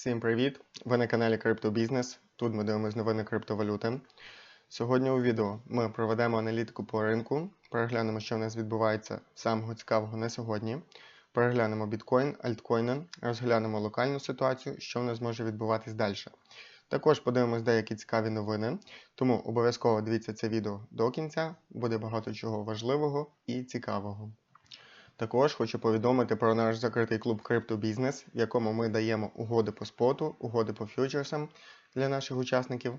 Всім привіт! Ви на каналі Криптобізнес. Тут ми дивимося новини криптовалюти. Сьогодні у відео ми проведемо аналітику по ринку, переглянемо, що в нас відбувається самого цікавого на сьогодні. Переглянемо біткоін, альткоїни, розглянемо локальну ситуацію, що в нас може відбуватись далі. Також подивимось деякі цікаві новини, тому обов'язково дивіться це відео до кінця, буде багато чого важливого і цікавого. Також хочу повідомити про наш закритий клуб Криптобізнес, в якому ми даємо угоди по споту, угоди по фьючерсам для наших учасників.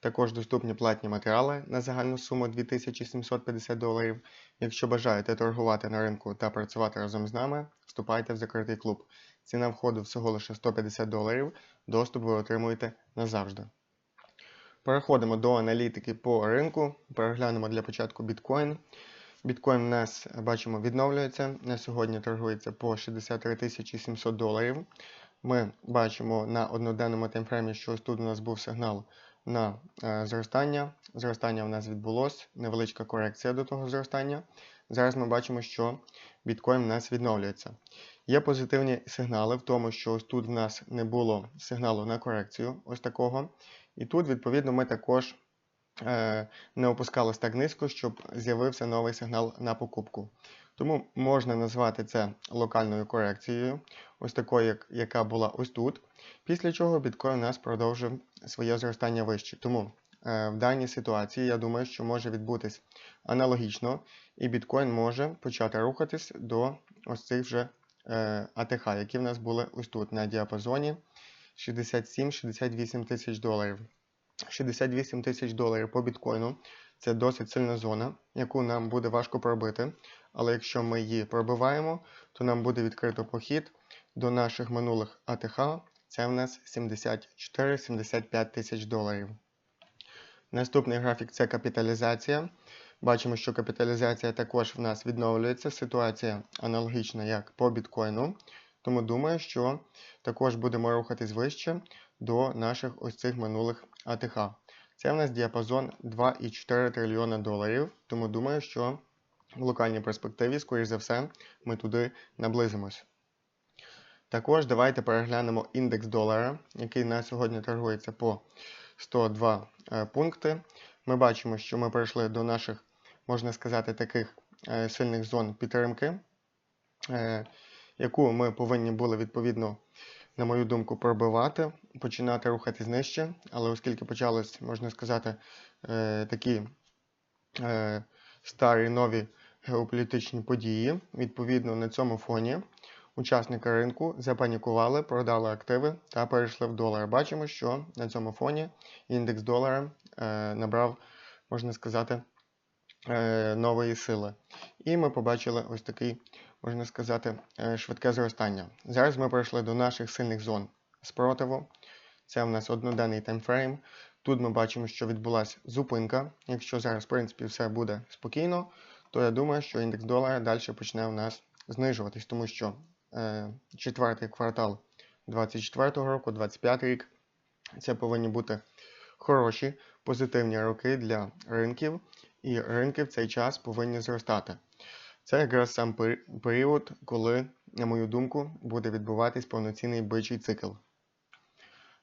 Також доступні платні матеріали на загальну суму 2750 доларів. Якщо бажаєте торгувати на ринку та працювати разом з нами, вступайте в закритий клуб. Ціна входу всього лише 150 доларів. Доступ ви отримуєте назавжди. Переходимо до аналітики по ринку. Переглянемо для початку біткоін. Біткоін у нас бачимо відновлюється. На сьогодні торгується по 63 700 доларів. Ми бачимо на одноденному таймфреймі, що ось тут у нас був сигнал на е, зростання. Зростання в нас відбулось, невеличка корекція до того зростання. Зараз ми бачимо, що біткоін у нас відновлюється. Є позитивні сигнали в тому, що ось тут в нас не було сигналу на корекцію, ось такого. І тут, відповідно, ми також не опускалися так низько, щоб з'явився новий сигнал на покупку. Тому можна назвати це локальною корекцією, ось такою, яка була ось тут. Після чого біткоін у нас продовжив своє зростання вище. Тому е, в даній ситуації я думаю, що може відбутись аналогічно, і біткоін може почати рухатись до ось цих вже е, АТХ, які в нас були ось тут на діапазоні 67-68 тисяч доларів. 68 тисяч доларів по біткоїну це досить сильна зона, яку нам буде важко пробити. Але якщо ми її пробиваємо, то нам буде відкрито похід до наших минулих АТХ. Це в нас 74-75 тисяч доларів. Наступний графік це капіталізація. Бачимо, що капіталізація також в нас відновлюється. Ситуація аналогічна, як по біткоїну. Тому думаю, що також будемо рухатись вище до наших ось цих минулих АТХ. Це в нас діапазон 2,4 трильйона доларів. Тому думаю, що в локальній перспективі, скоріш за все, ми туди наблизимось. Також давайте переглянемо індекс долара, який на сьогодні торгується по 102 е, пункти. Ми бачимо, що ми прийшли до наших, можна сказати, таких е, сильних зон підтримки, е, яку ми повинні були відповідно, на мою думку, пробивати, починати рухатись нижче. Але оскільки почались, можна сказати, такі старі нові геополітичні події, відповідно на цьому фоні. Учасники ринку запанікували, продали активи та перейшли в долар. Бачимо, що на цьому фоні індекс долара е, набрав, можна сказати, е, нової сили. І ми побачили ось такий, можна сказати, е, швидке зростання. Зараз ми прийшли до наших сильних зон спротиву. Це в нас одноденний таймфрейм. Тут ми бачимо, що відбулася зупинка. Якщо зараз, в принципі, все буде спокійно, то я думаю, що індекс долара далі почне у нас знижуватись, тому що е, четвертий квартал 2024 року, 2025 рік, це повинні бути хороші позитивні роки для ринків, і ринки в цей час повинні зростати. Це якраз сам період, коли, на мою думку, буде відбуватись повноцінний бичий цикл.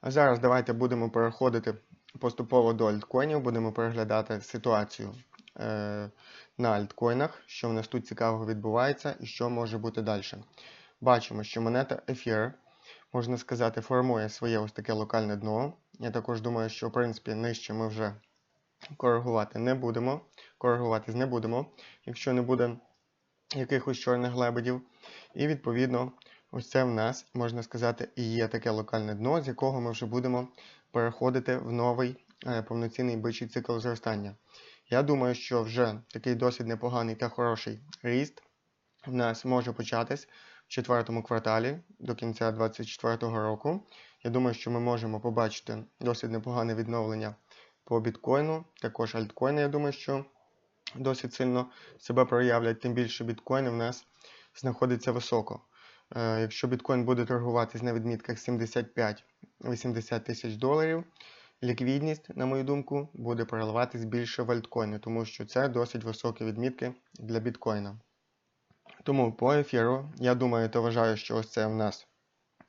А зараз давайте будемо переходити поступово до альткоїнів, будемо переглядати ситуацію е, на альткоїнах, що в нас тут цікавого відбувається і що може бути далі. Бачимо, що монета Ефір, можна сказати, формує своє ось таке локальне дно. Я також думаю, що в принципі нижче ми вже коригувати не будемо. Коригуватись не будемо, якщо не буде якихось чорних лебедів. І відповідно, ось це в нас, можна сказати, і є таке локальне дно, з якого ми вже будемо переходити в новий е, повноцінний бичий цикл зростання. Я думаю, що вже такий досить непоганий та хороший ріст в нас може початись в четвертому кварталі до кінця 2024 року. Я думаю, що ми можемо побачити досить непогане відновлення по біткоїну. Також альткоїни, я думаю, що досить сильно себе проявлять, тим більше біткоїни в нас знаходиться високо. Е, якщо біткоін буде торгуватись на відмітках 75-80 тисяч доларів, ліквідність, на мою думку, буде переливатись більше в альткоїни, тому що це досить високі відмітки для біткоїна. Тому по ефіру, я думаю та вважаю, що ось це в нас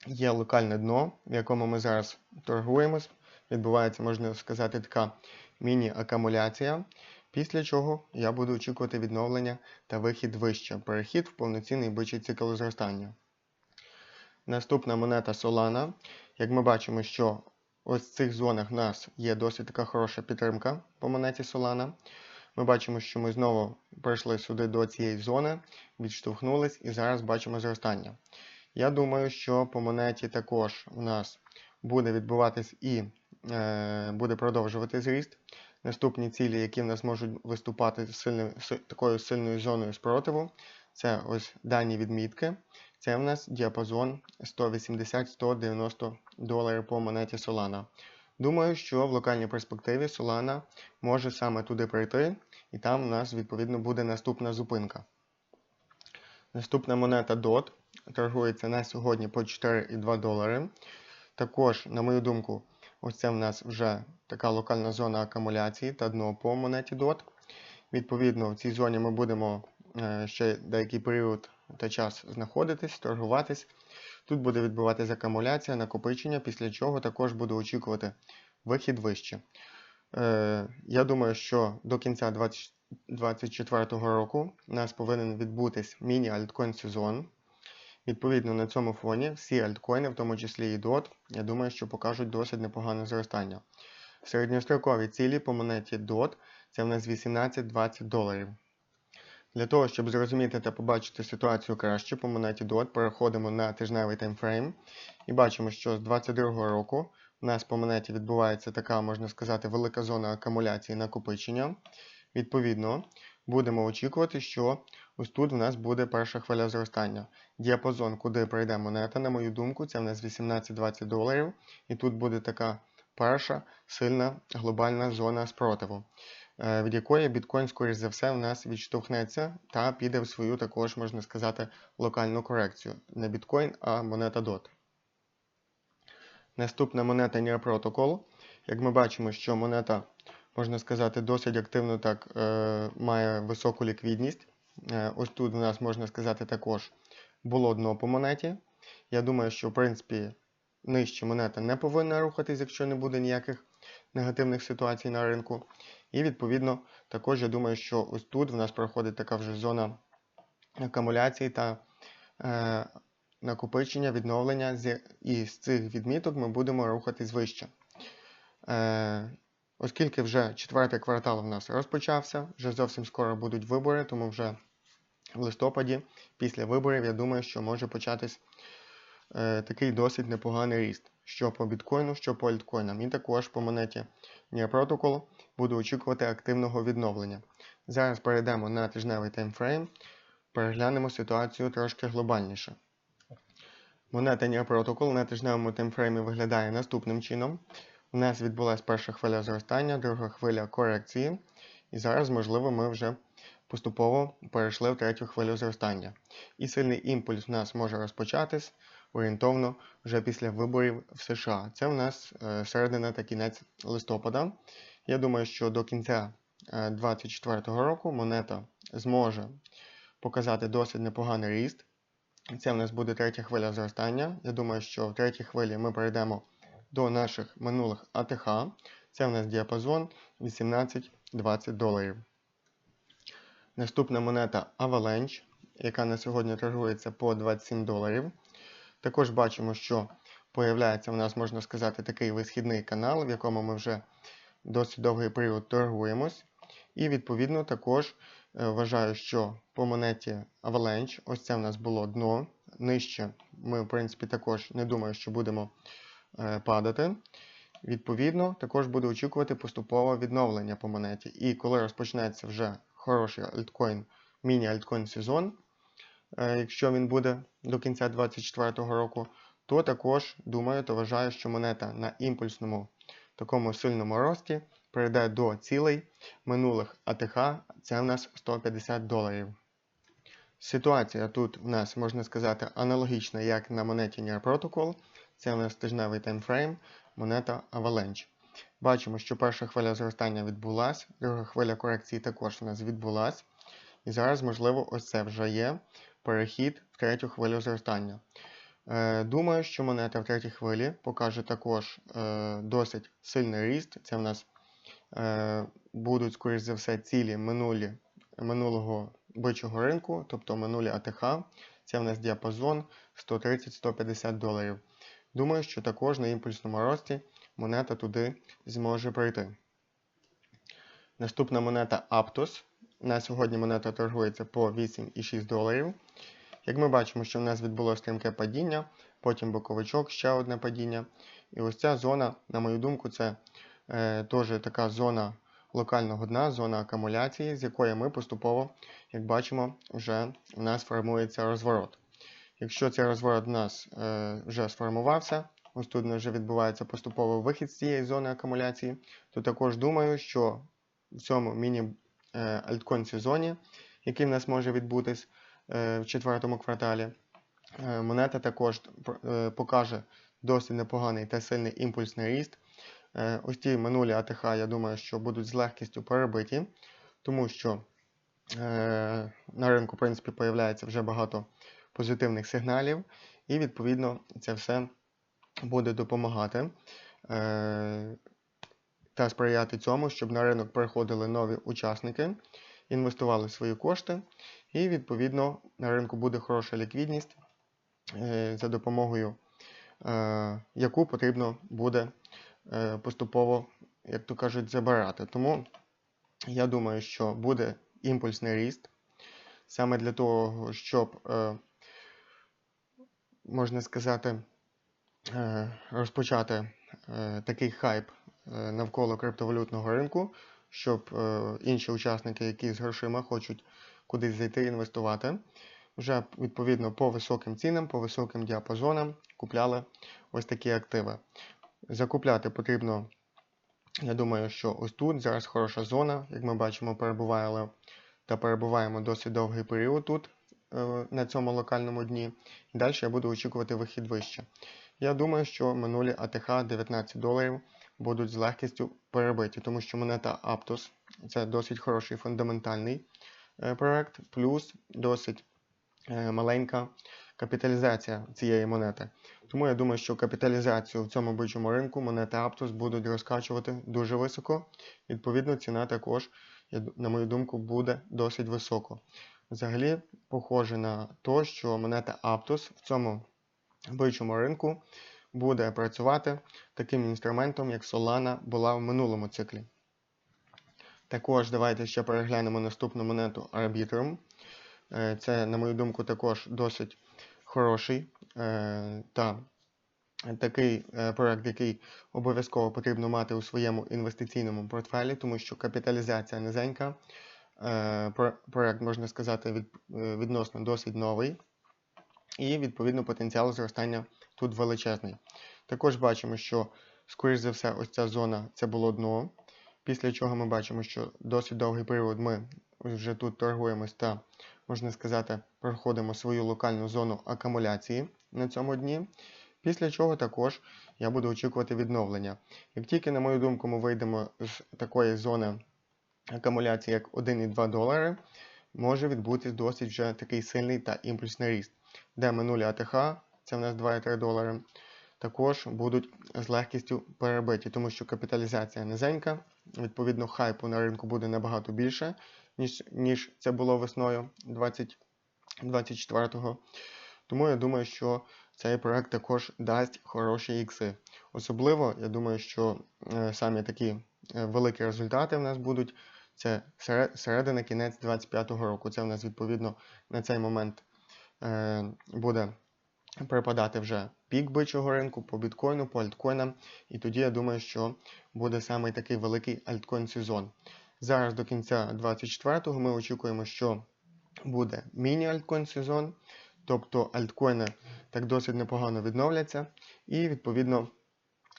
є локальне дно, в якому ми зараз торгуємось. Відбувається, можна сказати, така міні-акумуляція. Після чого я буду очікувати відновлення та вихід вище, перехід в повноцінний бичий цикл зростання. Наступна монета Solana. Як ми бачимо, що ось в цих зонах в нас є досить така хороша підтримка по монеті Solana. Ми бачимо, що ми знову прийшли сюди до цієї зони, відштовхнулись і зараз бачимо зростання. Я думаю, що по монеті також у нас буде відбуватись і е, буде продовжувати зріст. Наступні цілі, які в нас можуть виступати сильною, такою сильною зоною спротиву, це ось дані відмітки. Це в нас діапазон 180-190 доларів по монеті Solana. Думаю, що в локальній перспективі Solana може саме туди прийти, і там у нас відповідно буде наступна зупинка. Наступна монета DOT торгується на сьогодні по 4,2 долари. Також, на мою думку, ось це в нас вже така локальна зона акумуляції та дно по монеті DOT. Відповідно, в цій зоні ми будемо е, ще деякий період та час знаходитись, торгуватись. Тут буде відбуватися акумуляція, накопичення, після чого також буду очікувати вихід вище. Е, Я думаю, що до кінця 2024 року у нас повинен відбутись міні-альткоін сезон. Відповідно, на цьому фоні всі альткоїни, в тому числі і DOT, я думаю, що покажуть досить непогане зростання. Середньострокові цілі по монеті DOT це в нас 18-20 доларів. Для того, щоб зрозуміти та побачити ситуацію краще по монеті DOT, переходимо на тижневий таймфрейм і бачимо, що з 2022 року у нас по монеті відбувається така, можна сказати, велика зона акумуляції накопичення. Відповідно, будемо очікувати, що ось тут у нас буде перша хвиля зростання. Діапазон, куди прийде монета, на мою думку, це в нас 18-20 доларів. І тут буде така перша сильна глобальна зона спротиву. Е, від якої біткоін, скоріш за все, в нас відштовхнеться та піде в свою також, можна сказати, локальну корекцію. Не біткоін, а монета DOT. Наступна монета Near Protocol. Як ми бачимо, що монета, можна сказати, досить активно так е, має високу ліквідність. Е, ось тут у нас, можна сказати, також було дно по монеті. Я думаю, що, в принципі, нижче монета не повинна рухатись, якщо не буде ніяких негативних ситуацій на ринку. І відповідно також я думаю, що ось тут в нас проходить така вже зона акумуляції та е, накопичення, відновлення, і з цих відміток ми будемо рухатись вище. Е, Оскільки вже четвертий квартал в нас розпочався, вже зовсім скоро будуть вибори, тому вже в листопаді, після виборів, я думаю, що може початись е, такий досить непоганий ріст. Що по біткоїну, що по альткоїнам. І також по монеті Near Protocol буду очікувати активного відновлення. Зараз перейдемо на тижневий таймфрейм, переглянемо ситуацію трошки глобальніше. Монета Near Protocol на тижневому таймфреймі виглядає наступним чином. У нас відбулася перша хвиля зростання, друга хвиля корекції. І зараз, можливо, ми вже поступово перейшли в третю хвилю зростання. І сильний імпульс у нас може розпочатись орієнтовно вже після виборів в США. Це у нас е, середина та кінець листопада. Я думаю, що до кінця 2024 е, року монета зможе показати досить непоганий ріст. Це в нас буде третя хвиля зростання. Я думаю, що в третій хвилі ми перейдемо до наших минулих АТХ. Це в нас діапазон 18-20 доларів. Наступна монета Avalanche, яка на сьогодні торгується по 27 доларів. Також бачимо, що появляється у нас, можна сказати, такий висхідний канал, в якому ми вже досить довгий період торгуємось. І, відповідно, також е, вважаю, що по монеті Avalanche, ось це в нас було дно. Нижче ми, в принципі, також не думаю, що будемо е, падати. Відповідно, також буду очікувати поступове відновлення по монеті. І коли розпочнеться вже хороший альткоін, міні-альткоін сезон, якщо він буде до кінця 2024 року, то також думаю та вважаю, що монета на імпульсному такому сильному рості прийде до цілей минулих АТХ, це в нас 150 доларів. Ситуація тут в нас, можна сказати, аналогічна, як на монеті Near Protocol. Це у нас тижневий таймфрейм, монета Avalanche. Бачимо, що перша хвиля зростання відбулася, друга хвиля корекції також у нас відбулася. І зараз, можливо, ось це вже є перехід в третю хвилю зростання. Е, Думаю, що монета в третій хвилі покаже також е, досить сильний ріст. Це в нас е, будуть, скоріш за все, цілі минулі, минулого бичого ринку, тобто минулі АТХ. Це в нас діапазон 130-150 доларів. Думаю, що також на імпульсному рості монета туди зможе прийти. Наступна монета Aptos. На сьогодні монета торгується по 8,6 доларів. Як ми бачимо, що в нас відбулося стрімке падіння, потім боковичок, ще одне падіння. І ось ця зона, на мою думку, це е, теж така зона локального дна, зона акумуляції, з якої ми поступово, як бачимо, вже в нас формується розворот. Якщо цей розворот у нас е, вже сформувався, ось тут вже відбувається поступовий вихід з цієї зони акумуляції, то також думаю, що в цьому міні-альткон сезоні, який в нас може відбутись е, в четвертому кварталі, е, монета також е, покаже досить непоганий та сильний імпульсний ріст. Е, ось ті минулі АТХ, я думаю, що будуть з легкістю перебиті, тому що е, на ринку, в принципі, появляється вже багато позитивних сигналів, і, відповідно, це все буде допомагати е, та сприяти цьому, щоб на ринок приходили нові учасники, інвестували свої кошти, і, відповідно, на ринку буде хороша ліквідність, е, за допомогою е, яку потрібно буде е, поступово, як то кажуть, забирати. Тому я думаю, що буде імпульсний ріст саме для того, щоб можна сказати, розпочати такий хайп навколо криптовалютного ринку, щоб інші учасники, які з грошима хочуть кудись зайти інвестувати, вже відповідно по високим цінам, по високим діапазонам купляли ось такі активи. Закупляти потрібно, я думаю, що ось тут зараз хороша зона, як ми бачимо, перебували та перебуваємо досить довгий період тут. Е, на цьому локальному дні. Далі я буду очікувати вихід вище. Я думаю, що минулі АТХ 19 доларів будуть з легкістю перебиті, тому що монета Aptos це досить хороший фундаментальний е, проект, плюс досить е, маленька капіталізація цієї монети. Тому я думаю, що капіталізацію в цьому бичому ринку монети Aptos будуть розкачувати дуже високо. Відповідно, ціна також, на мою думку, буде досить високо. Взагалі, похоже на те, що монета Aptos в цьому бичому ринку буде працювати таким інструментом, як Solana була в минулому циклі. Також давайте ще переглянемо наступну монету Arbitrum. Е, це, на мою думку, також досить хороший е, та такий е, проект, який обов'язково потрібно мати у своєму інвестиційному портфелі, тому що капіталізація низенька. Проект, можна сказати, відносно досить новий, і, відповідно, потенціал зростання тут величезний. Також бачимо, що, скоріш за все, ось ця зона це було дно. Після чого ми бачимо, що досить довгий період ми вже тут торгуємось та, можна сказати, проходимо свою локальну зону акумуляції на цьому дні. Після чого також я буду очікувати відновлення. Як тільки, на мою думку, ми вийдемо з такої зони акумуляції як 1,2 долари, може відбутись досить вже такий сильний та імпульсний ріст, де минулі АТХ, це в нас 2,3 долари, також будуть з легкістю перебиті, тому що капіталізація низенька, відповідно, хайпу на ринку буде набагато більше, ніж ніж це було весною 2024-го. Тому я думаю, що цей проект також дасть хороші ікси. Особливо, я думаю, що е, самі такі е, великі результати в нас будуть це середина кінець 2025 року. Це в нас відповідно на цей момент е, буде припадати вже пік бичого ринку по біткоїну, по альткоїнам. І тоді я думаю, що буде саме такий великий альткоін сезон. Зараз до кінця 2024 го ми очікуємо, що буде міні-альткоін сезон. Тобто альткоїни так досить непогано відновляться, і, відповідно,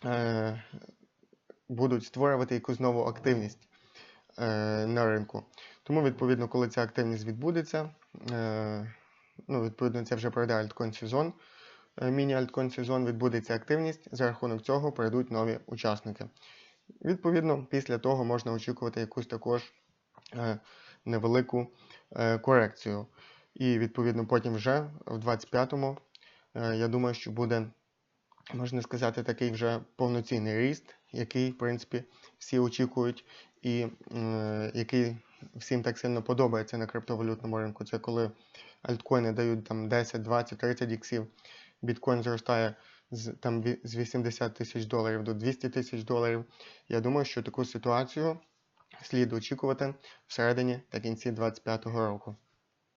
е, будуть створювати якусь нову активність. Е, на ринку. Тому, відповідно, коли ця активність відбудеться, е, ну, відповідно, це вже пройде альткоін сезон, е, міні-альткоін сезон, відбудеться активність, за рахунок цього прийдуть нові учасники. Відповідно, після того можна очікувати якусь також невелику корекцію. І, відповідно, потім вже в 25-му е, я думаю, що буде, можна сказати, такий вже повноцінний ріст, який, в принципі, всі очікують, і е, який всім так сильно подобається на криптовалютному ринку. Це коли альткоїни дають там 10, 20, 30 іксів, біткоін зростає з, там, з 80 тисяч доларів до 200 тисяч доларів. Я думаю, що таку ситуацію слід очікувати всередині та кінці 2025 року.